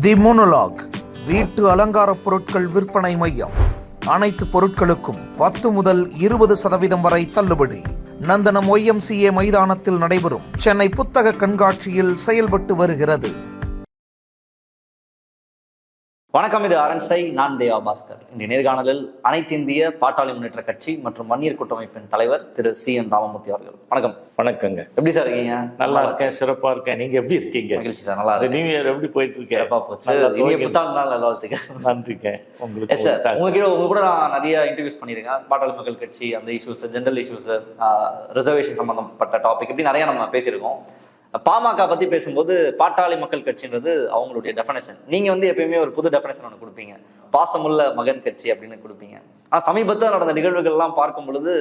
தி monologue வீட்டு அலங்கார பொருட்கள் விற்பனை மையம். அனைத்து பொருட்களுக்கும் பத்து முதல் இருபது சதவீதம் வரை தள்ளுபடி. நந்தனம் ஒய்எம்சிஏ மைதானத்தில் நடைபெறும் சென்னை புத்தக கண்காட்சியில் செயல்பட்டு வருகிறது. வணக்கம் இது அரண்சை நான் தேவா பாஸ்கர். இன்றைய நேர்காணலில் அனைத்து இந்திய பாட்டாளி முன்னேற்ற கட்சி மற்றும் வன்னியர் கூட்டமைப்பின் தலைவர் திரு சி என் ராமமூர்த்தி அவர்கள். வணக்கம். வணக்கங்க. எப்படி சார் இருக்கீங்க? நல்லா இருக்கேன் சிறப்பா இருக்கேன். நீங்க எப்படி இருக்கீங்க? மகிழ்ச்சி சார் நல்லா இருக்கு நியூ இயர் எப்படி போயிட்டு இருக்கேன் சிறப்பா போச்சு. இனிய புத்தாண்டு நாள் நல்வாழ்த்துக்கள். நன்றிங்க. உங்களுக்கு சார். உங்ககிட்ட உங்க கூட நான் நிறைய இன்டர்வியூஸ் பண்ணியிருக்கேன். பாட்டாளி மக்கள் கட்சி அந்த இஷ்யூஸ் ஜென்ரல் இஷ்யூஸ் ரிசர்வேஷன் சம்பந்தப்பட்ட டாபிக் இப்படி நிறைய நம்ம பேசியிருக்கோம். பாமக பத்தி பேசும்போது பாட்டாளி மக்கள் கட்சின்றது அவங்களுடைய டெஃபனேஷன் நீங்க வந்து எப்பயுமே ஒரு புது டெஃபனேஷன் ஒன்று கொடுப்பீங்க. பாசமுள்ள மகன் கட்சி அப்படின்னு கொடுப்பீங்க. ஆனா சமீபத்தில் நடந்த நிகழ்வுகள்லாம் பார்க்கும் பொழுது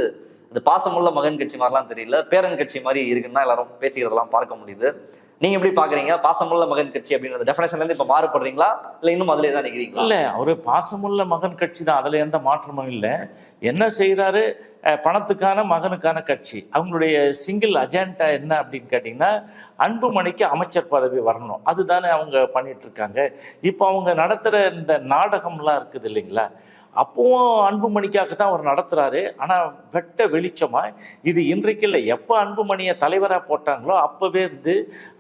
இந்த பாசமுள்ள மகன் கட்சி மாதிரிலாம் தெரியல பேரன் கட்சி மாதிரி இருக்குன்னா எல்லாரும் பேசிக்கிறதெல்லாம் பார்க்க முடியுது. நீங்க எப்படி பாக்குறீங்க? பாசமுள்ள மகன் கட்சி அப்படின்ற டெஃபினேஷன்ல இருந்து இப்ப மாறுபடுறீங்களா? இல்ல இன்னும் அதிலே தான் நிக்கிறீங்களா? இல்ல அவரு பாசமுள்ள மகன் கட்சி தான். அதுல எந்த மாற்றமும் இல்லை. என்ன செய்யறாரு பணத்துக்கான மகனுக்கான கட்சி. அவங்களுடைய சிங்கிள் அஜெண்டா என்ன அப்படின்னு கேட்டிங்கன்னா அன்புமணிக்கு அமைச்சர் பதவி வரணும். அதுதானே அவங்க பண்ணிட்டு இருக்காங்க. இப்போ அவங்க நடத்துகிற இந்த நாடகம்லாம் இருக்குது இல்லைங்களா? அப்பவும் அன்புமணிக்காக தான் அவர் நடத்துறாரு. ஆனால் வெட்ட வெளிச்சமா இது இன்றைக்கு இல்லை. எப்போ அன்புமணியை தலைவராக போட்டாங்களோ அப்போவே இருந்து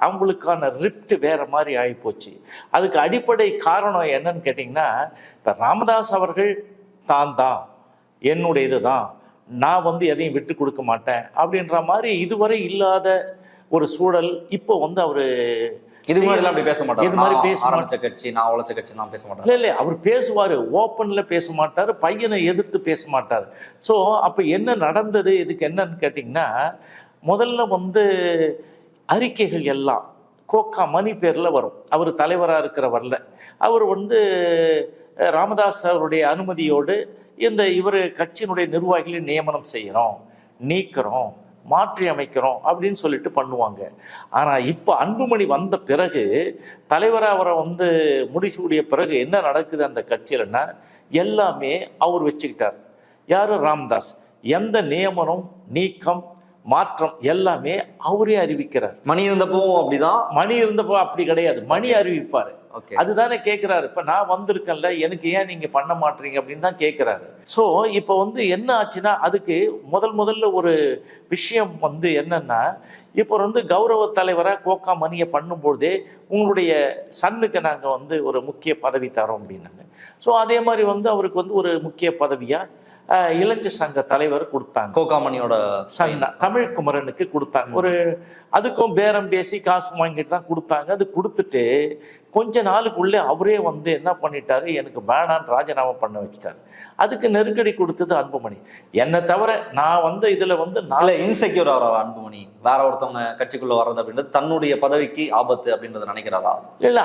அவங்களுக்கான ரிஃப்ட் வேற மாதிரி ஆகிப்போச்சு அதுக்கு அடிப்படை காரணம் என்னன்னு கேட்டிங்கன்னா இப்போ ராமதாஸ் அவர்கள் தான் தான். என்னுடைய தான். நான் வந்து எதையும் விட்டு கொடுக்க மாட்டேன் அப்படின்ற மாதிரி இதுவரை இல்லாத ஒரு சூழல் இப்போ வந்து அவர் இது மாதிரி எல்லாம் அப்படி பேச மாட்டாங்க இது மாதிரி பேச ஆரம்பிச்ச கட்சி நான் உழைச்ச கட்சி நான் பேச மாட்டேன். இல்லை இல்லை அவர் பேசுவார். ஓப்பனில் பேச மாட்டார் பையனை எதிர்த்து பேச மாட்டார். ஸோ அப்போ என்ன நடந்தது இதுக்கு என்னன்னு கேட்டிங்கன்னா முதல்ல வந்து அறிக்கைகள் எல்லாம் கோக்கா மணி பேரில் வரும். அவர் தலைவராக இருக்கிற வரல அவர் வந்து ராமதாஸ் அவருடைய அனுமதியோடு இந்த இவர் கட்சியினுடைய நிர்வாகிகளை நியமனம் செய்கிறோம் நீக்கிறோம் மாற்றி அமைக்கிறோம் அப்படின்னு சொல்லிட்டு பண்ணுவாங்க. ஆனால் இப்போ அன்புமணி வந்த பிறகு தலைவராக அவரை வந்து முடிசூடிய பிறகு என்ன நடக்குது அந்த கட்சியிலன்னா எல்லாமே அவர் வச்சுக்கிட்டார். யார்? ராம்தாஸ். எந்த நியமனம் நீக்கம் மாற்றம் எல்லாமே அவரே அறிவிக்கிறார். மணி இருந்தப்பவும் அப்படிதான்? மணி இருந்தப்போ அப்படி கிடையாது. மணி அறிவிப்பார். அதுதானே கேட்குறாரு இப்போ நான் வந்திருக்கேன்ல எனக்கு ஏன் நீங்கள் பண்ண மாட்டீங்க அப்படின்னு தான் கேட்குறாரு ஸோ இப்போ வந்து என்ன ஆச்சுன்னா அதுக்கு முதல் முதல்ல ஒரு விஷயம் வந்து என்னன்னா இப்போ வந்து கௌரவ தலைவராக கோக்கா மணியை பண்ணும்பொழுதே உங்களுடைய சன்னுக்கு நாங்கள் வந்து ஒரு முக்கிய பதவி தரோம் அப்படின்னாங்க. ஸோ அதே மாதிரி வந்து அவருக்கு வந்து ஒரு முக்கிய பதவியாக இளைஞர் சங்க தலைவர் கொடுத்தாங்க. கோகாமணியோட சன்னா தமிழ் குமரனுக்கு கொடுத்தாங்க. ஒரு அதுக்கும் பேரம் பேசி காசு வாங்கிட்டு தான் கொடுத்தாங்க. அது கொடுத்துட்டு கொஞ்ச நாளுக்குள்ளே அவரே வந்து என்ன பண்ணிட்டாரு? எனக்கு வேணான்னு ராஜினாமா பண்ண வச்சுட்டாரு. அதுக்கு நெருக்கடி கொடுத்தது அன்புமணி. என்னை தவிர நான் வந்து இதுல வந்து நான் இன்செக்யூர் ஆகிறாரா அன்புமணி? வேற ஒருத்தவங்க கட்சிக்குள்ள வர்றது அப்படின்றது தன்னுடைய பதவிக்கு ஆபத்து அப்படின்றத நினைக்கிறாரா இல்ல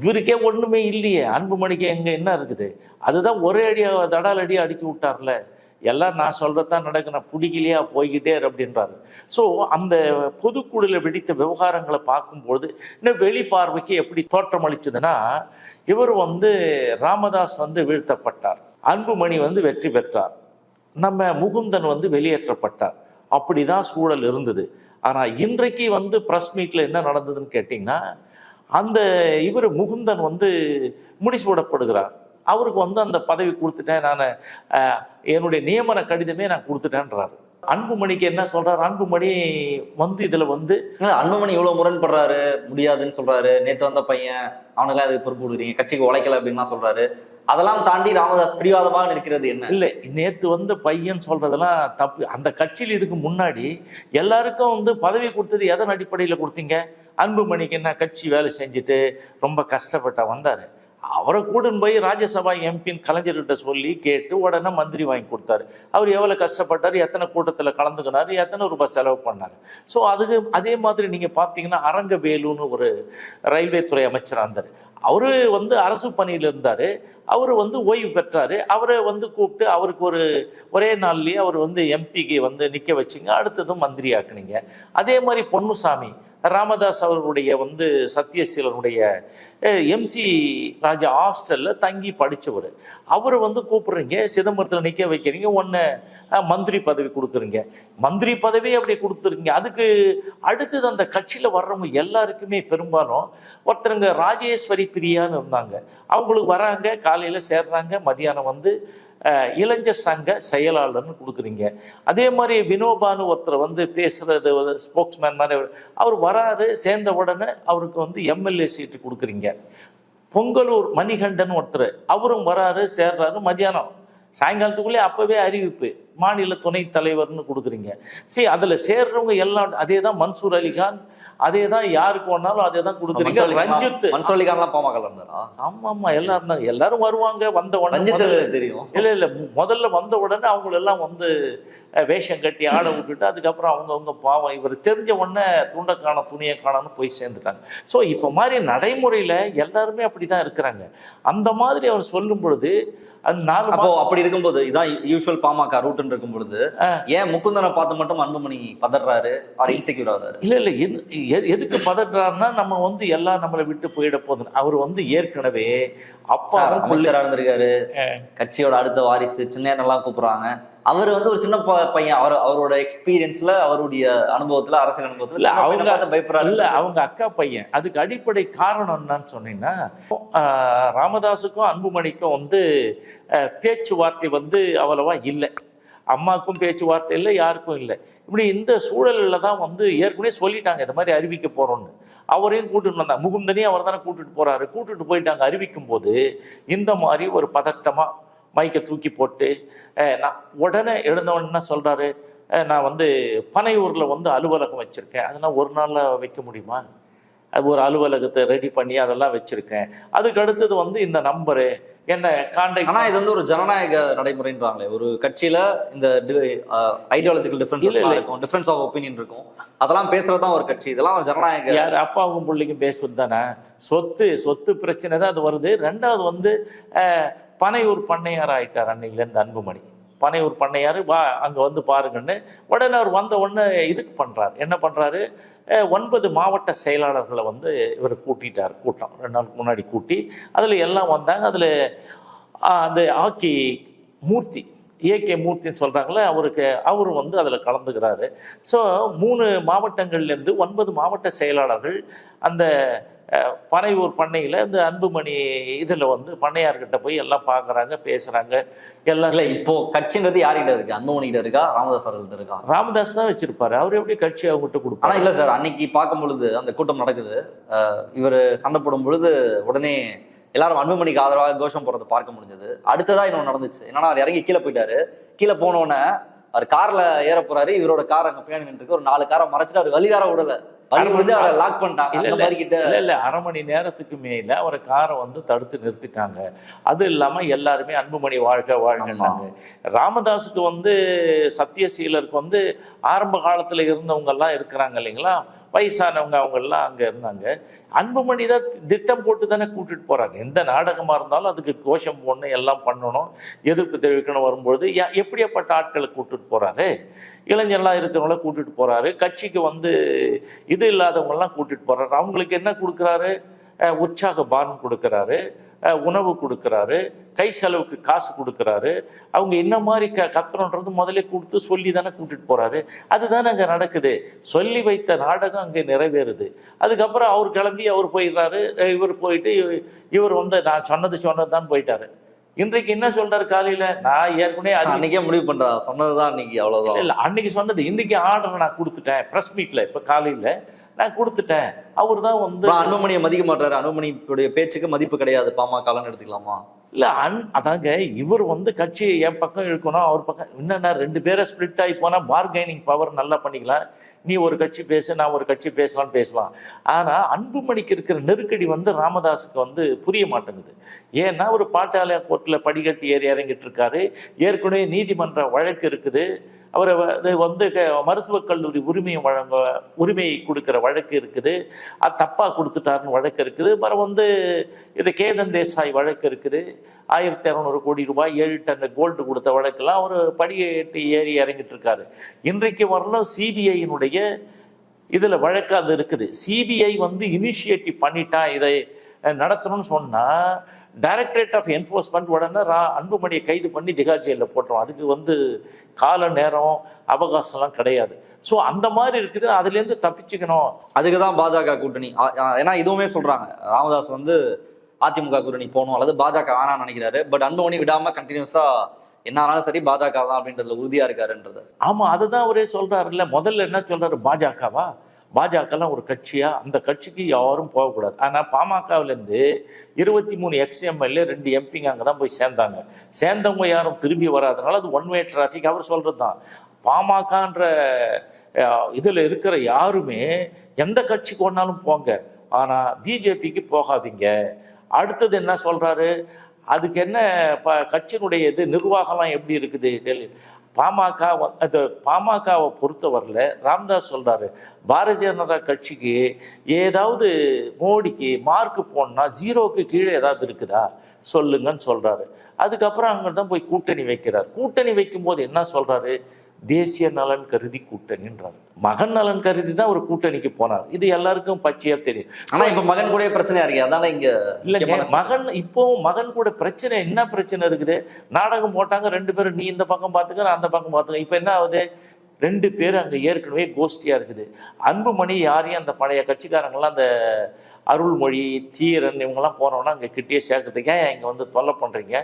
இவருக்கே ஒன்றுமே இல்லையே. அன்புமணிக்கு எங்கே என்ன இருக்குது? அதுதான் ஒரே அடியாக தடால் அடியாக அடித்து விட்டார்ல. எல்லாம் நான் சொல்கிறது தான் நான் பிடிக்கலையா போய்கிட்டே இரு அப்படின்றாரு. ஸோ அந்த பொதுக்குழுல வெடித்த விவகாரங்களை பார்க்கும்பொழுது இன்னும் வெளி பார்வைக்கு எப்படி தோற்றமளிச்சதுன்னா இவர் வந்து ராமதாஸ் வந்து வீழ்த்தப்பட்டார். அன்புமணி வந்து வெற்றி பெற்றார். நம்ம முகுந்தன் வந்து வெளியேற்றப்பட்டார். அப்படிதான் சூழல் இருந்தது. ஆனால் இன்றைக்கு வந்து ப்ரெஸ் மீட்டில் என்ன நடந்ததுன்னு கேட்டிங்கன்னா அந்த இவர் முகுந்தன் வந்து முடிச்சு போடப்படுகிறார். அவருக்கு வந்து அந்த பதவி கொடுத்துட்டேன் நான் என்னுடைய நியமன கடிதமே நான் கொடுத்துட்டேன்றாரு. அன்புமணிக்கு என்ன சொல்றாரு? அன்புமணி வந்து இதுல வந்து அன்புமணி இவ்வளவு முரண்படுறாரு? முடியாதுன்னு சொல்றாரு. நேத்து வந்த பையன் அவனுக்கெல்லாம் அதுக்கு பொறுப்பு கொடுக்குறீங்க? கட்சிக்கு உழைக்கல அப்படின்லாம் சொல்றாரு. அதெல்லாம் தாண்டி ராமதாஸ் பிடிவாதமாக இருக்கிறது என்ன? இல்லை நேற்று வந்து பையன் சொல்றதெல்லாம் தப்பு. அந்த கட்சியில் இதுக்கு முன்னாடி எல்லாருக்கும் வந்து பதவி கொடுத்தது எதன் அடிப்படையில் கொடுத்தீங்க? அன்புமணிக்கு என்ன கட்சி வேலை செஞ்சுட்டு ரொம்ப கஷ்டப்பட்டா வந்தார். அவரை கூட்டின்னு போய் ராஜ்யசபா எம்பின்னு கலைஞர்கிட்ட சொல்லி கேட்டு உடனே மந்திரி வாங்கி கொடுத்தாரு. அவர் எவ்வளோ கஷ்டப்பட்டார் எத்தனை கூட்டத்தில் கலந்துக்கினாரு எத்தனை ரூபாய் செலவு பண்ணார். ஸோ அதுக்கு அதே மாதிரி நீங்கள் பார்த்தீங்கன்னா அரங்கவேலுன்னு ஒரு ரயில்வே துறை அமைச்சராக இருந்தார். அவர் வந்து அரசு பணியில் இருந்தார். அவர் வந்து ஓய்வு பெற்றார். அவரை வந்து கூப்பிட்டு அவருக்கு ஒரு ஒரே நாள்லேயே அவர் வந்து எம்பிக்கு வந்து நிற்க வச்சிங்க. அடுத்ததும் மந்திரி ஆக்குனீங்க அதே மாதிரி பொன்னுசாமி. ராமதாஸ் அவர்களுடைய வந்து சத்யசீலனுடைய எம்சி ராஜா ஹாஸ்டலில் தங்கி படித்தவர் அவரை வந்து கூப்பிட்றீங்க சிதம்பரத்தில் நிற்க வைக்கிறீங்க ஒன்று மந்திரி பதவி கொடுக்குறீங்க. மந்திரி பதவி அப்படி கொடுத்துருக்கீங்க. அதுக்கு அடுத்தது அந்த கட்சியில் வர்றவங்க எல்லாருக்குமே பெரும்பாலும் ஒருத்தருங்க ராஜேஸ்வரி பிரியான்னு இருந்தாங்க. அவங்களுக்கு வராங்க காலையில் சேர்றாங்க மதியானம் வந்து இளைஞ இளைஞர் சங்க செயலாளர்னு கொடுக்குறீங்க. அதே மாதிரி வினோபான்னு ஒருத்தர் வந்து பேசுறது ஸ்போக்ஸ்மேன் மாதிரி அவர்- வராரு சேர்ந்த உடனே அவருக்கு வந்து எம்எல்ஏ சீட்டு கொடுக்குறீங்க. பொங்கலூர் மணிகண்டன் ஒருத்தர் அவரும் வராரு சேர்றாரு மதியானம் சாயங்காலத்துக்குள்ளே அப்போவே அறிவிப்பு மாநில துணைத் தலைவர்னு கொடுக்குறீங்க. சரி அதில் சேர்றவங்க எல்லாம் அதே தான் மன்சூர் அலிகான் அதே தான் யாருக்கு வேணாலும் அதே தான் கொடுக்குறீங்க. ரஞ்சித். மன்சூர் அலிகான்லாம் பாமக ஆமா ஆமா எல்லாம் இருந்தாங்க. எல்லாரும் வருவாங்க வந்த உடனே தெரியும். இல்ல இல்ல முதல்ல வந்த உடனே அவங்களெல்லாம் வந்து வேஷம் கட்டி ஆட விட்டுட்டு அதுக்கப்புறம் அவங்கவுங்க பாவம் இவர் தெரிஞ்ச உடனே துண்டை காண துணியை காணான்னு போய் சேர்ந்துட்டாங்க. ஸோ இப்போ மாதிரி நடைமுறையில எல்லாருமே அப்படிதான் இருக்கிறாங்க. அந்த மாதிரி அவர் சொல்லும் பொழுது அது நாலு அப்போ அப்படி இருக்கும்போது இதான் யூஷுவல் பாமக ரூட்னு இருக்கும் பொழுது ஏன் முகுந்தனை பார்த்து மட்டும் அன்புமணி பதறாரு? அவர் இன்செக்யூர் ஆகுறாரு இல்ல இல்ல எது- எது- எதுக்கு பதறாருன்னா நம்ம வந்து எல்லாம் நம்மளை விட்டு போயிட போகுது. அவர் வந்து ஏற்கனவே சார், அப்பாவும் பிள்ளை அமைச்சரா இருந்திருக்காரு. கட்சியோட அடுத்த வாரிசு சின்ன எல்லாம் கூப்பிடுறாங்க. அவர் வந்து ஒரு சின்ன ப- பையன். அவர் அவரோட எக்ஸ்பீரியன்ஸ்ல அவருடைய அனுபவத்துல அரசியல் அனுபவத்துல இல்ல, அவங்க- பார்த்து பயப்படுறாரு. இல்ல அவங்க அக்கா பையன். அதுக்கு அடிப்படை காரணம் என்னன்னு சொன்னீங்கன்னா ராமதாஸுக்கும் அன்புமணிக்கும் வந்து பேச்சுவார்த்தை வந்து அவ்வளவா இல்லை. அம்மாவுக்கும் பேச்சுவார்த்தை இல்லை யாருக்கும் இல்லை. இப்படி இந்த சூழலில் தான் வந்து ஏற்கனவே சொல்லிட்டாங்க இந்த மாதிரி அறிவிக்க போறோம்னு. அவரையும் கூட்டிட்டு வந்தாங்க முகுந்தனையும் அவர் தானே கூட்டிட்டு போறாரு. கூட்டிட்டு போயிட்டாங்க அறிவிக்கும் போது இந்த மாதிரி ஒரு பதட்டமா மைக்கை தூக்கி போட்டு நான் உடனே எழுந்த உடனே அஹ், நான் வந்து பனையூர்ல வந்து அலுவலகம் வச்சிருக்கேன். அதெல்லாம் ஒரு நாள்ல வைக்க முடியுமா? அது ஒரு அலுவலகத்தை ரெடி பண்ணி அதெல்லாம் வச்சிருக்கேன். அதுக்கு அடுத்தது வந்து இந்த நம்பரு என்ன கான்டாக்ட் ஆனா இது வந்து ஒரு ஜனநாயக நடைமுறைன்றாங்களே. ஒரு கட்சியில இந்த ஐடியாலஜிக்கல் டிஃபரன்ஸ். இருக்கும் டிஃபரன்ஸ் ஆஃப் ஒப்பீனியன் இருக்கும். அதெல்லாம் பேசுறதுதான் ஒரு கட்சி. இதெல்லாம் ஒரு ஜனநாயக யார் அப்பாவும் பிள்ளைக்கும் பேசுவது தானே? சொத்து சொத்து பிரச்சனை தான் அது வருது. ரெண்டாவது வந்து பனையூர் பண்ணையார் ஆயிட்டார் அன்னையிலேருந்து அன்புமணி. பனையூர் பண்ணையார் வா அங்கே வந்து பாருங்கன்னு உடனே அவர் வந்த உடனே இதுக்கு பண்ணுறார் என்ன பண்ணுறாரு ஒன்பது மாவட்ட செயலாளர்களை வந்து இவர் கூட்டிட்டார் கூட்டம். ரெண்டு நாளுக்கு முன்னாடி கூட்டி அதில் எல்லாம் வந்தாங்க. அதில் அந்த ஆக்கி மூர்த்தி ஏகே மூர்த்தின்னு சொல்கிறாங்களே அவருக்கு அவரும் வந்து அதில் கலந்துக்கிறாரு. ஸோ மூணு மாவட்டங்கள்லேருந்து ஒன்பது மாவட்ட செயலாளர்கள் அந்த பனையூர் பண்ணையில் இந்த அன்புமணி இதில் வந்து பண்ணையார்கிட்ட போய் எல்லாம் பார்க்குறாங்க பேசுகிறாங்க எல்லாம் இல்ல இப்போ கட்சின்றது யார்கிட்ட இருக்கு? அன்புமணி கிட்ட இருக்கா? ராமதாஸ் அவர்கள்ட்ட இருக்கா? ராமதாஸ் தான் வச்சிருப்பாரு. அவர் எப்படி கட்சி அவங்ககிட்ட ஆனா கொடுப்பாரு இல்ல சார் அன்னைக்கு பார்க்கும் பொழுது அந்த கூட்டம் நடக்குது. இவர் சண்டை போடும் பொழுது உடனே எல்லாரும் அன்புமணிக்கு ஆதரவாக கோஷம் போறதை பார்க்க முடிஞ்சது. அடுத்ததா இன்னொன்று நடந்துச்சு. என்னன்னா அவர் இறங்கி கீழே போயிட்டாரு. கீழே போன உடனே அவர் கார்ல ஏற போறாரு. இவரோட கார் அங்க பின்னாடி நின்று ஒரு நாலு காரை மறைச்சிட்டு அவர் வழி வேற விடல. லாக் பண்ணிட்டாங்க. அரை மணி நேரத்துக்கு மேல அவரை காரை வந்து தடுத்து நிறுத்திட்டாங்க. அது இல்லாம எல்லாருமே அன்புமணி வாழ்க வாழ்கன்னாங்க. ராமதாஸுக்கு வந்து சத்தியசீலருக்கு வந்து ஆரம்ப காலத்துல இருந்தவங்க எல்லாம் இருக்கிறாங்க இல்லைங்களா? வயசானவங்க அவங்கெல்லாம் அங்கே இருந்தாங்க. அன்புமணி தான் திட்டம் போட்டு தானே கூட்டிகிட்டு போகிறாங்க எந்த நாடகமாக இருந்தாலும் அதுக்கு கோஷம் போடணும் எல்லாம் பண்ணணும் எதிர்ப்பு தெரிவிக்கணும் வரும்பொழுது எப்படியாப்பட்ட ஆட்களை கூட்டிட்டு போகிறாரு இளைஞர்லாம் இருக்கிறவங்கள கூட்டிட்டு போகிறாரு கட்சிக்கு வந்து இது இல்லாதவங்கெல்லாம் கூட்டிட்டு போகிறாரு அவங்களுக்கு என்ன கொடுக்குறாரு? உற்சாக பானம் கொடுக்குறாரு. உணவு கொடுக்குறாரு கை செலவுக்கு காசு கொடுக்குறாரு. அவங்க என்ன மாதிரி க கத்துறோன்றது முதல்ல கொடுத்து சொல்லி தானே கூட்டிட்டு போறாரு. அதுதானே அங்கே நடக்குது. சொல்லி வைத்த நாடகம் அங்கே நிறைவேறுது. அதுக்கப்புறம் அவர் கிளம்பி அவர் போயிடுறாரு. இவர் போயிட்டு இவ- இவர் வந்து நான் சொன்னது சொன்னது தான் போயிட்டாரு. இன்றைக்கு என்ன சொல்றாரு காலையில? நான் ஏற்கனவே அன்னைக்கே முடிவு பண்றா. சொன்னதுதான் அன்னைக்கு அவ்வளவுதான். இல்ல அன்னைக்கு சொன்னது இன்னைக்கு ஆர்டர் நான் கொடுத்துட்டேன் ப்ரெஸ் மீட்ல இப்ப காலையில நான் கொடுத்துட்டேன். அவர் தான் வந்து அன்புமணியை மதிக்க மாட்டாரு. அன்புமணியுடைய பேச்சுக்கு மதிப்பு கிடையாது. பாமகன்னு எடுத்துக்கலாமா? இல்ல அன் அதாங்க இவர் வந்து கட்சியை என் பக்கம் இழுக்கணும் அவர் பக்கம் என்னன்னா ரெண்டு பேரை ஸ்பிளிட் ஆகி போனா பார்கெனிங் பவர் நல்லா பண்ணிக்கலாம் நீ ஒரு கட்சி பேசு நான் ஒரு கட்சி பேசலாம் பேசலாம். ஆனா அன்புமணிக்கு இருக்கிற நெருக்கடி வந்து ராமதாஸுக்கு வந்து புரிய மாட்டேங்குது. ஏன்னா ஒரு பாட்டாளர் கோர்ட்டில் படிக்கட்டு ஏறி இறங்கிட்டு இருக்காரு. ஏற்கனவே நீதிமன்ற வழக்கு இருக்குது. அவர் வந்து வந்து மருத்துவக் கல்லூரி உரிமையை வழங்க உரிமையை கொடுக்குற வழக்கு இருக்குது. அது தப்பாக கொடுத்துட்டாருன்னு வழக்கு இருக்குது. அப்புறம் வந்து இது கேதன் தேசாய் வழக்கு இருக்குது. ஆயிரத்தி இரநூறு கோடி ரூபாய் ஏழு டன் கோல்டு கொடுத்த வழக்கெல்லாம் அவர் படியேட்டு ஏறி இறங்கிட்டு இருக்காரு இன்றைக்கு வரலாம் சிபிஐயினுடைய இதில் வழக்கு அது இருக்குது. சிபிஐ வந்து இனிஷியேட்டிவ் பண்ணிட்டா இதை நடத்தணும்னு சொன்னால் டைரக்டரேட் ஆஃப் என்ஃபோர்ஸ்மெண்ட் உடனே ரா அன்புமணியை கைது பண்ணி திகார் ஜெயிலில் போட்டுரும். அதுக்கு வந்து கால நேரம் அவகாசம்லாம் கிடையாது. ஸோ அந்த மாதிரி இருக்குது. அதுலேருந்து தப்பிச்சுக்கணும். அதுக்கு தான் பாஜக கூட்டணி. ஏன்னா இதுவுமே சொல்றாங்க. ராமதாஸ் வந்து அதிமுக கூட்டணி போகணும் அல்லது பாஜக வேணாம்னு நினைக்கிறாரு. பட் அன்புமணி விடாம கண்டினியூஸா என்ன ஆனாலும் சரி பாஜக தான் அப்படின்றதுல உறுதியா இருக்காருன்றது. ஆமாம் அதுதான் அவரே சொல்கிறாருல்ல முதல்ல என்ன சொல்கிறாரு பாஜகவா? பாஜகலாம் ஒரு கட்சியா? அந்த கட்சிக்கு யாரும் போகக்கூடாது. ஆனால் பாமகவிலேருந்து இருபத்தி மூணு எக்ஸ்எம்எல்ஏ ரெண்டு எம்பிங்க அங்கே தான் போய் சேர்ந்தாங்க. சேர்ந்தவங்க யாரும் திரும்பி வராதனால அது ஒன் வே டிராஃபிக் அவர் சொல்கிறது தான் பாமகன்ற இதில் இருக்கிற யாருமே எந்த கட்சிக்கு ஒன்றாலும் போங்க. ஆனால் பிஜேபிக்கு போகாதீங்க. அடுத்தது என்ன சொல்கிறாரு அதுக்கு என்ன ப கட்சியினுடைய இது நிர்வாகம்லாம் எப்படி இருக்குது? டெல்லி பாமக அந்த பாமகவை பொறுத்தவரையில் ராம்தாஸ் சொல்கிறாரு பாரதிய ஜனதா கட்சிக்கு ஏதாவது மோடிக்கு மார்க் போனால் ஜீரோக்கு கீழே ஏதாவது இருக்குதா? சொல்லுங்கன்னு சொல்கிறாரு அதுக்கப்புறம் அங்கே தான் போய் கூட்டணி வைக்கிறார். கூட்டணி வைக்கும்போது என்ன சொல்கிறாரு தேசிய நலன் கருதி கூட்டணின்றார் மகன் நலன் கருதி தான் ஒரு கூட்டணிக்கு போனார். இது எல்லாருக்கும் பச்சையா தெரியும். ஆனா இப்ப மகன் கூட பிரச்சனையா இருக்கு அதான இங்க முக்கியமான மகன் இப்போ மகன் கூட பிரச்சனை என்ன பிரச்சனை இருக்குது? நாடகம் போட்டாங்க ரெண்டு பேரும் நீ இந்த பக்கம் பார்த்துக்க நான் அந்த பக்கம் பார்த்துக்க இப்போ என்ன ஆகுது? ரெண்டு பேரும் அங்கே ஏற்கனவே கோஷ்டியா இருக்குது. அன்புமணி யாரையும் அந்த பழைய கட்சிக்காரங்கெல்லாம் அந்த அருள்மொழி தீரன் இவங்கெல்லாம் போனோன்னா அங்கே கிட்டேயே சேர்க்கறதுக்கு. ஏன் இங்கே வந்து தொல்லை பண்ணுறீங்க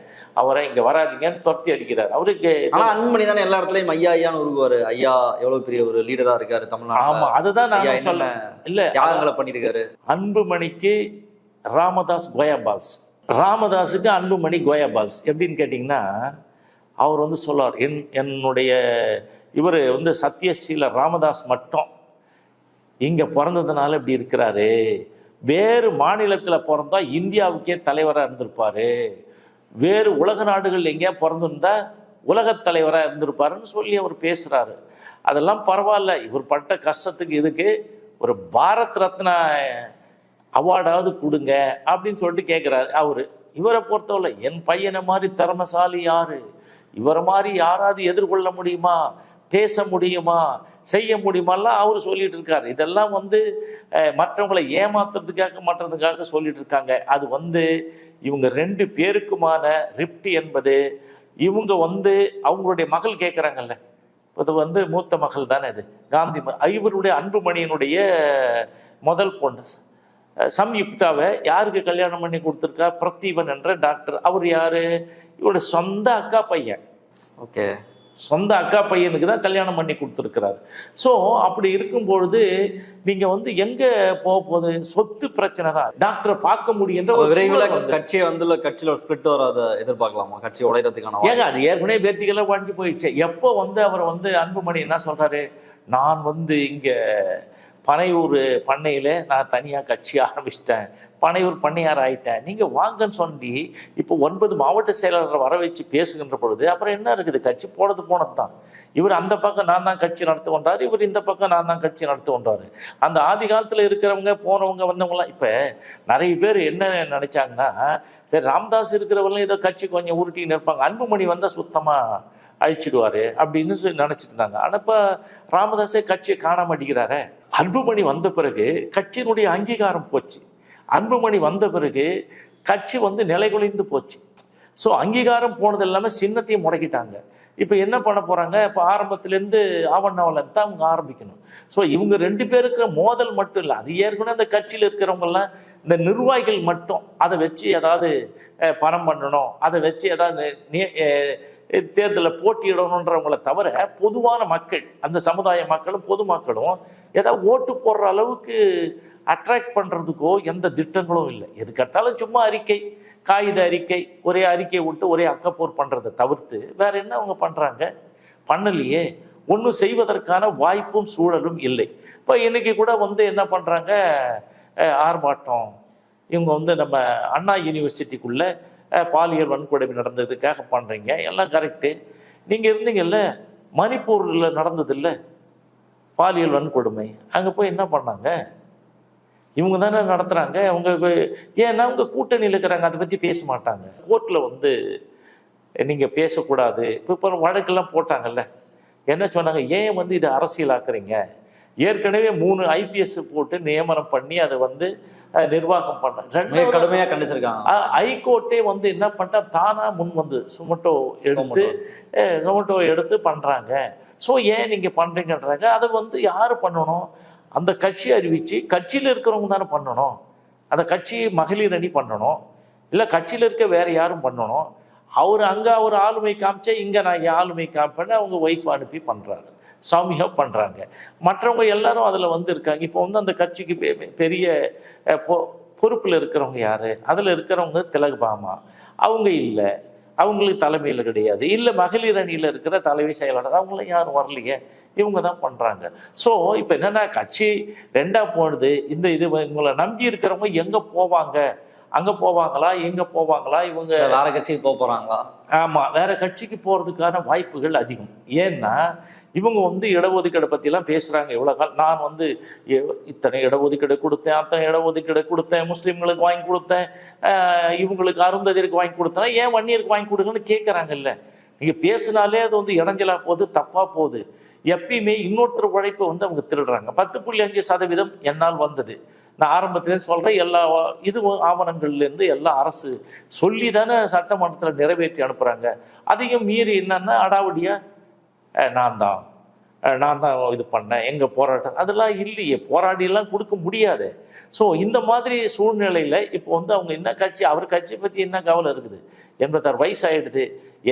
அவரை இங்கே வராதீங்கன்னு துரத்தி அடிக்கிறார். அவருக்கு ஆனா அன்புமணி தானே எல்லா இடத்துலயும் ஐயா ஐயான்னு உருகுவாரு ஐயா எவ்வளவு பெரிய ஒரு லீடரா இருக்காரு ஆமா தமிழ்நாட்டுல அதுதான் நான் சொல்ல என்னென்ன இல்ல தியாகங்களை பண்ணிருக்காரு? அன்புமணிக்கு ராமதாஸ் கோயாபால்ஸ் ராமதாஸுக்கு அன்புமணி கோயாபால்ஸ் எப்படின்னு கேட்டிங்கன்னா அவர் வந்து சொல்லார் என் என்னுடைய இவர் வந்து சத்யசீல ராமதாஸ் மட்டும் இங்கே பிறந்ததுனால இப்படி இருக்கிறாரு. வேறு மாநிலத்தில் பிறந்தா இந்தியாவுக்கே தலைவராக இருந்திருப்பாரு. வேறு உலக நாடுகள் எங்கேயா பிறந்திருந்தா உலகத் தலைவராக இருந்திருப்பாருன்னு சொல்லி அவர் பேசுகிறாரு அதெல்லாம் பரவாயில்ல. இவர் பட்ட கஷ்டத்துக்கு இதுக்கு ஒரு பாரத் ரத்னா அவார்டாவது கொடுங்க அப்படின்னு சொல்லிட்டு கேட்குறாரு அவர் இவரை பொறுத்தவரை என் பையனை மாதிரி திறமசாலி யாரு? இவரை மாதிரி யாராவது எதிர்கொள்ள முடியுமா? பேச முடியுமா? செய்ய முடியுமாலாம் அவர் சொல்லிட்டு இருக்காரு இதெல்லாம் வந்து மற்றவங்களை ஏமாத்துறதுக்காக மற்றதுக்காக சொல்லிட்டு இருக்காங்க அது வந்து இவங்க ரெண்டு பேருக்குமான ரிப்டி என்பது இவங்க வந்து அவங்களுடைய மகள் கேட்குறாங்கல்ல இது வந்து மூத்த மகள் தானே இது காந்தி இவருடைய அன்புமணியினுடைய முதல் பொண்ணு. சம்யுக்தாவை யாருக்கு கல்யாணம் பண்ணி கொடுத்துருக்கா? பிரதீபன் என்ற டாக்டர். அவர் யாரு? இவருடைய சொந்த அக்கா பையன். ஓகே. சொந்த அக்கா பையனுக்கு தான் கல்யாணம் பண்ணி கொடுத்துருக்கிறாரு. ஸோ அப்படி இருக்கும் பொழுது நீங்கள் வந்து எங்கே போக போகுது? சொத்து பிரச்சனை தான். டாக்டரை பார்க்க முடியுன்ற விரைவில் கட்சியை வந்து கட்சியில ஸ்பிளிட் வராத எதிர்பார்க்கலாமா? கட்சி உடையறதுக்கான ஏங்க அது ஏற்கனவே வெர்டிகலாக உடஞ்சி போயிடுச்சு. எப்போ வந்து அவர் வந்து அன்புமணி என்ன சொல்றாரு? நான் வந்து இங்க பனையூர் பண்ணையில் நான் தனியாக கட்சி ஆரம்பிச்சிட்டேன். பனையூர் பண்ணையார் ஆயிட்டேன். நீங்கள் வாங்கன்னு சொல்லி இப்போ ஒன்பது மாவட்ட செயலாளரை வர வச்சு பேசுகின்ற பொழுது அப்புறம் என்ன இருக்குது? கட்சி போனது போனது தான் இவர் அந்த பக்கம் நான் தான் கட்சி நடத்து கொண்டார் இவர் இந்த பக்கம் நான் தான் கட்சி நடத்து கொண்டார். அந்த ஆதி காலத்தில் இருக்கிறவங்க போனவங்க வந்தவங்களாம் இப்போ நிறைய பேர் என்ன நினைச்சாங்கன்னா சரி ராம்தாஸ் இருக்கிறவங்களும் ஏதோ கட்சி கொஞ்சம் உருட்டின்னு இருப்பாங்க. அன்புமணி வந்தால் சுத்தமாக அழிச்சிடுவாரு அப்படின்னு சொல்லி நினைச்சிட்டு இருந்தாங்க. ஆனா இப்ப ராமதாஸே கட்சியை காண மாட்டேங்கிறாரே. அன்புமணி வந்த பிறகு கட்சியினுடைய அங்கீகாரம் போச்சு. அன்புமணி வந்த பிறகு கட்சி வந்து நிலைகுலைந்து போச்சு. ஸோ அங்கீகாரம் போனது இல்லாமல் சின்னத்தையும் முடக்கிட்டாங்க. இப்போ என்ன பண்ண போறாங்க? இப்போ ஆரம்பத்திலேருந்து ஆவண்ணாவில் தான் அவங்க ஆரம்பிக்கணும். ஸோ இவங்க ரெண்டு பேருக்கு மோதல் மட்டும் இல்லை அது ஏற்கனவே அந்த கட்சியில் இருக்கிறவங்கெல்லாம் இந்த நிர்வாகிகள் மட்டும் அதை வச்சு ஏதாவது பணம் பண்ணணும் அதை வச்சு ஏதாவது தேர்தலில் போட்டியிடணுன்றவங்கள தவிர பொதுவான மக்கள் அந்த சமுதாய மக்களும் பொதுமக்களும் ஏதாவது ஓட்டு போடுற அளவுக்கு அட்ராக்ட் பண்ணுறதுக்கோ எந்த திட்டங்களும் இல்லை. எதுக்கெடுத்தாலும் சும்மா அறிக்கை காகித அறிக்கை ஒரே அறிக்கை விட்டு ஒரே அக்கப்போர் பண்ணுறதை தவிர்த்து வேற என்ன அவங்க பண்ணுறாங்க பண்ணலையே. ஒன்றும் செய்வதற்கான வாய்ப்பும் சூழலும் இல்லை. இப்போ இன்றைக்கி கூட வந்து என்ன பண்ணுறாங்க ஆர்ப்பாட்டம். இவங்க வந்து நம்ம அண்ணா யூனிவர்சிட்டிக்குள்ளே பாலியல் வன்கொடுமை நடந்ததுக்காக பண்ணுறீங்க எல்லாம் கரெக்டு நீங்கள் இருந்தீங்கல்ல மணிப்பூரில் நடந்ததில்ல பாலியல் வன்கொடுமை. அங்கே போய் என்ன பண்ணாங்க? இவங்க தானே நடத்துகிறாங்க அவங்க ஏன்னா அவங்க கூட்டணியில் இருக்கிறாங்க. அதை பற்றி பேச மாட்டாங்க. கோர்ட்டில் வந்து நீங்கள் பேசக்கூடாது. இப்போ இப்போ வழக்கெல்லாம் போட்டாங்கல்ல. என்ன சொன்னாங்க? ஏன் வந்து இதை அரசியலாக்குறீங்க? ஏற்கனவே மூணு ஐபிஎஸ் போட்டு நியமனம் பண்ணி அதை வந்து நிர்வாகம் பண்ண. மிக ரெண்டாவது கடுமையா கண்டிச்சிருக்காங்க. ஹைகோர்ட்டே வந்து என்ன பண்ணிட்டா தானா முன் வந்து சுமட்டோ எடுத்து சுமட்டோ எடுத்து பண்றாங்க. ஸோ ஏன் நீங்க பண்றீங்கன்றாங்க? அதை வந்து யார் பண்ணணும்? அந்த கட்சி அறிவிச்சு கட்சியில் இருக்கிறவங்க தானே பண்ணணும். அந்த கட்சி மகளிர் அணி பண்ணணும். இல்லை கட்சியில் இருக்க வேற யாரும் பண்ணணும். அவர் அங்கே அவர் ஆளுமை காமிச்சா இங்கே நான் ஆளுமை காமிப்பேன்னு அவங்க ஒய்ஃப் அனுப்பி பண்ணுறாரு சாமியாக பண்ணுறாங்க மற்றவங்க எல்லாரும் அதில் வந்து இருக்காங்க இப்போ வந்து அந்த கட்சிக்கு பெரிய பொறுப்பில் இருக்கிறவங்க யார்? அதில் இருக்கிறவங்க திலகபாமா அவங்க இல்லை. அவங்களுக்கு தலைமையில் கிடையாது. இல்லை மகளிர் அணியில் இருக்கிற தலைமை செயலாளர் அவங்களும் யாரும் வரலையே. இவங்க தான் பண்ணுறாங்க ஸோ இப்போ என்னென்னா கட்சி ரெண்டாக போனது. இந்த இது இவங்களை நம்பி இருக்கிறவங்க எங்கே போவாங்க? அங்கே போவாங்களா? எங்கே போவாங்களா? இவங்க வேற கட்சிக்கு போக போறாங்களா? ஆமாம் வேற கட்சிக்கு போகிறதுக்கான வாய்ப்புகள் அதிகம். ஏன்னா இவங்க வந்து இடஒதுக்கீடு பற்றிலாம் பேசுகிறாங்க இவ்வளோ காலம் நான் வந்து இத்தனை இடஒதுக்கீடு கொடுத்தேன் அத்தனை இடஒதுக்கீடு கொடுத்தேன் முஸ்லீம்களுக்கு வாங்கி கொடுத்தேன் இவங்களுக்கு அருந்ததிற்கு வாங்கி கொடுத்தேன். ஏன் வன்னியருக்கு வாங்கி கொடுங்கன்னு கேட்குறாங்கல்ல நீங்கள் பேசினாலே அது வந்து இடைஞ்சலாக போகுது தப்பாக போகுது. எப்பயுமே இன்னொருத்தர் உழைப்பை வந்து அவங்க திருடுறாங்க. பத்து புள்ளி அஞ்சு சதவீதம் என்னால் வந்தது. நான் ஆரம்பத்துலேருந்து சொல்கிறேன் எல்லா இது ஆவணங்கள்லேருந்து எல்லா அரசு சொல்லி தானே சட்டமன்றத்தில் நிறைவேற்றி அனுப்புகிறாங்க அதையும் மீறி என்னென்னா அடாவடியாக நான் தான். நான் தான் இது பண்ணேன். எங்கள் போராட்டம் அதெல்லாம் இல்லையே. போராடியெல்லாம் கொடுக்க முடியாது. ஸோ இந்த மாதிரி சூழ்நிலையில் இப்போ வந்து அவங்க என்ன கட்சி அவர் கட்சியை பற்றி என்ன கவலை இருக்குது? எண்பத்தாறு வயசாயிடுது.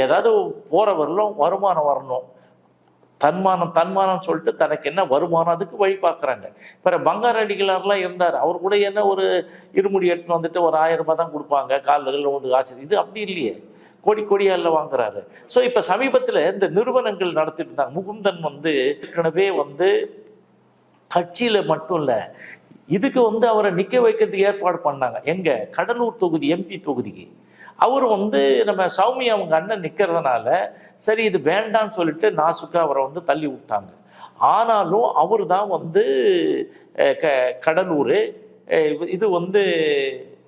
ஏதாவது போகிற வருமானம் வரணும். தன்மானம் தன்மானம் சொல்லிட்டு தனக்கு என்ன வருமானம் அதுக்கு வழி பார்க்குறாங்க. இப்போ பங்கார அடிகளார்லாம் இருந்தார். அவர் கூட என்ன ஒரு இருமுடி எட்டுன்னு வந்துட்டு ஒரு ஆயிரம் ரூபாய் தான் கொடுப்பாங்க. காலில் வந்து காசு. இது அப்படி இல்லையே. கோடி கோடியால வாங்குறாரு. ஸோ இப்போ சமீபத்தில் இந்த நிறுவனங்கள் நடத்திட்டு இருந்தாங்க. முகுந்தன் வந்து ஏற்கனவே வந்து கட்சியில் மட்டும் இல்லை இதுக்கு வந்து அவரை நிற்க வைக்கிறதுக்கு ஏற்பாடு பண்ணாங்க. எங்கே? கடலூர் தொகுதி எம்பி தொகுதிக்கு. அவர் வந்து நம்ம சௌமி அவங்க அண்ணன் நிற்கிறதுனால சரி இது வேண்டாம்னு சொல்லிட்டு நாசுக்கா அவரை வந்து தள்ளி விட்டாங்க. ஆனாலும் அவர் தான் வந்து க கடலூர் இது வந்து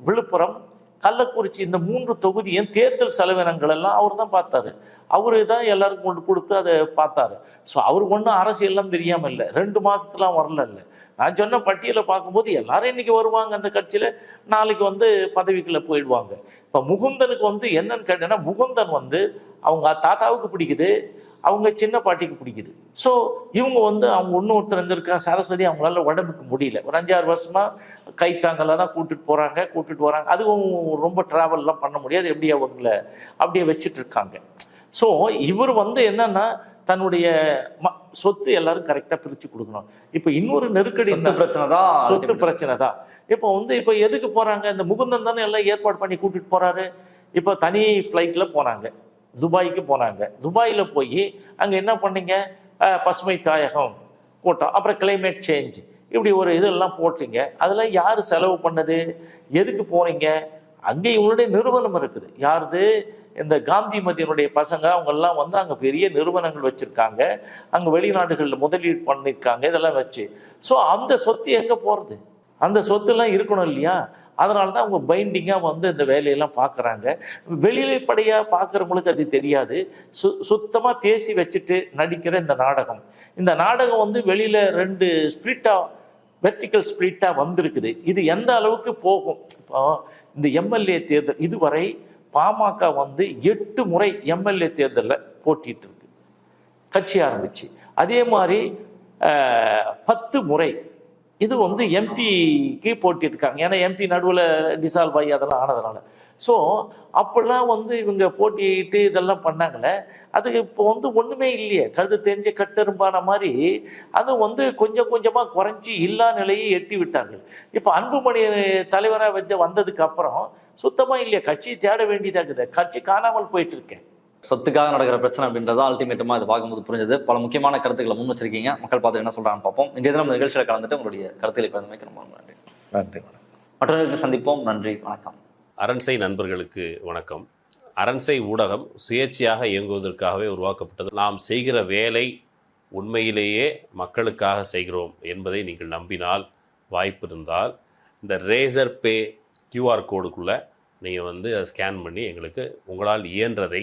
விழுப்புரம் கள்ளக்குறிச்சி இந்த மூன்று தொகுதியும் தேர்தல் செலவினங்கள் எல்லாம் அவர் தான் பார்த்தாரு. அவரு தான் எல்லாருக்கும் கொண்டு கொடுத்து அதை பார்த்தாரு. ஸோ அவருக்கு ஒன்றும் அரசியல்லாம் தெரியாமல் இல்லை. ரெண்டு மாதத்துலாம் வரல இல்லை. நான் சொன்ன பட்டியலை பார்க்கும்போது எல்லாரும் இன்னைக்கு வருவாங்க அந்த கட்சியில். நாளைக்கு வந்து பதவிக்குள்ளே போயிடுவாங்க. இப்போ முகுந்தனுக்கு வந்து என்னன்னு கேட்டேன்னா முகுந்தன் வந்து அவங்க தாத்தாவுக்கு பிடிக்குது. அவங்க சின்ன பாட்டிக்கு பிடிக்குது. ஸோ இவங்க வந்து அவங்க இன்னொருத்தர் அங்கே இருக்கா சரஸ்வதி அவங்களால உடம்புக்கு முடியல. ஒரு அஞ்சாறு வருஷமா கைத்தாங்கல தான் கூட்டிட்டு போறாங்க கூட்டிட்டு வராங்க. அதுவும் ரொம்ப டிராவல்லாம் பண்ண முடியாது. எப்படி அவங்கள அப்படியே வச்சுட்டு இருக்காங்க. ஸோ இவர் வந்து என்னன்னா தன்னுடைய ம- சொத்து எல்லாரும் கரெக்டாக பிரித்து கொடுக்கணும். இப்போ இன்னொரு நெருக்கடி என்ன? பிரச்சனை தான் சொத்து. பிரச்சனை தான் இப்போ வந்து இப்போ எதுக்கு போறாங்க? இந்த முகுந்தன் தானே எல்லாம் ஏற்பாடு பண்ணி கூட்டிட்டு போறாரு. இப்போ தனி ஃப்ளைட்டில் போனாங்க துபாய்க்கு போனாங்க. துபாயில் போய் அங்கே என்ன பண்ணீங்க? பசுமை தாயகம் கூட்டம் அப்புறம் கிளைமேட் சேஞ்ச் இப்படி ஒரு இதெல்லாம் போட்டீங்க. அதெல்லாம் யார் செலவு பண்ணது? எதுக்கு போறீங்க அங்கே இவங்களுடைய நிறுவனம் இருக்குது. யாருது? இந்த காந்தி மதியனுடைய பசங்க அவங்கெல்லாம் வந்து அங்கே பெரிய நிறுவனங்கள் வச்சுருக்காங்க. அங்கே வெளிநாடுகளில் முதலீடு பண்ணியிருக்காங்க இதெல்லாம் வச்சு. ஸோ அந்த சொத்து எங்கே போகிறது அந்த சொத்துலாம் இருக்கணும் இல்லையா? அதனால தான் அவங்க பைண்டிங்காக வந்து இந்த வேலையெல்லாம் பார்க்குறாங்க வெளிப்படையாக பார்க்குறவங்களுக்கு அது தெரியாது. சு சுத்தமாக பேசி வச்சுட்டு நடிக்கிற இந்த நாடகம். இந்த நாடகம் வந்து வெளியில் ரெண்டு ஸ்பிரிட்டாக வெர்டிக்கல் ஸ்பிரிட்டாக வந்திருக்குது. இது எந்த அளவுக்கு போகும்? இப்போ இந்த எம்எல்ஏ தேர்தல் இதுவரை பாமக வந்து எட்டு முறை எம்எல்ஏ தேர்தலில் போட்டிட்டு இருக்கு. கட்சி ஆரம்பிச்சு. அதே மாதிரி பத்து முறை இது வந்து எம்பிக்கு போட்டிருக்காங்க ஏன்னா எம்பி நடுவில் டிசால்வ் ஆகி அதெல்லாம் ஆனதுனால. ஸோ அப்போல்லாம் வந்து இவங்க போட்டிட்டு இதெல்லாம் பண்ணாங்களே அது இப்போ வந்து ஒன்றுமே இல்லையே. கழுது தெரிஞ்ச கட்டெரும்பான மாதிரி அது வந்து கொஞ்சம் கொஞ்சமாக குறைஞ்சி இல்லா நிலையை எட்டி விட்டார்கள். இப்போ அன்புமணி தலைவராக வச்ச வந்ததுக்கு அப்புறம் சுத்தமாக இல்லையா. கட்சியை தேட வேண்டியதாக இருக்குது. கட்சி காணாமல் போயிட்டு இருக்கேன் சொத்துக்காக நடக்கிற பிரச்சனை அப்படின்றத அல்டிமேட்டமா இது பார்க்கும்போது புரிஞ்சது. பல முக்கியமான கருத்துக்களை முன் வச்சிருக்கீங்க. மக்கள் பார்த்து என்ன சொல்றாங்கன்னு பார்ப்போம். இன்றைய தினம் நிகழ்ச்சியில் கலந்துட்டு உங்களுடைய கருத்துக்களை பகிர்ந்தமைக்கு ரொம்ப நன்றி. நன்றி. நிகழ்ச்சியில் சந்திப்போம். நன்றி. வணக்கம். அரண்சை நண்பர்களுக்கு வணக்கம். அரண்சை ஊடகம் சுயேட்சையாக இயங்குவதற்காகவே உருவாக்கப்பட்டது. நாம் செய்கிற வேலை உண்மையிலேயே மக்களுக்காக செய்கிறோம் என்பதை நீங்கள் நம்பினால் வாய்ப்பு இருந்தால் இந்த ரேசர் பே கியூஆர் கோடுக்குள்ளே நீங்கள் வந்து அதை ஸ்கேன் பண்ணி எங்களுக்கு உங்களால் இயன்றதை